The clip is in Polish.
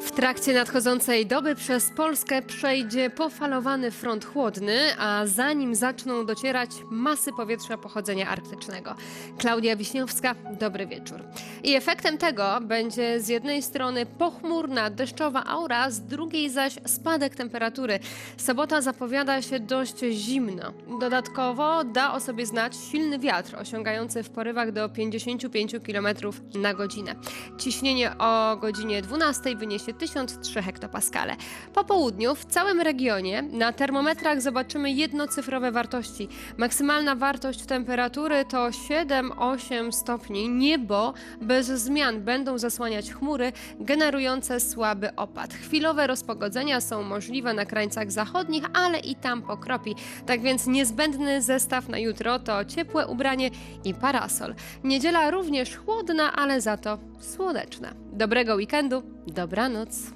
W trakcie nadchodzącej doby przez Polskę przejdzie pofalowany front chłodny, a za nim zaczną docierać masy powietrza pochodzenia arktycznego. Klaudia Wiśniowska, dobry wieczór. I efektem tego będzie z jednej strony pochmurna, deszczowa aura, z drugiej zaś spadek temperatury. Sobota zapowiada się dość zimno. Dodatkowo da o sobie znać silny wiatr, osiągający w porywach do 55 km na godzinę. Ciśnienie o godzinie 12 wyniesie 1003 hektopaskale. Po południu w całym regionie na termometrach zobaczymy jednocyfrowe wartości. Maksymalna wartość temperatury to 7-8 stopni. Niebo bez zmian będą zasłaniać chmury generujące słaby opad. Chwilowe rozpogodzenia są możliwe na krańcach zachodnich, ale i tam pokropi. Tak więc niezbędny zestaw na jutro to ciepłe ubranie i parasol. Niedziela również chłodna, ale za to słoneczna. Dobrego weekendu, dobranoc.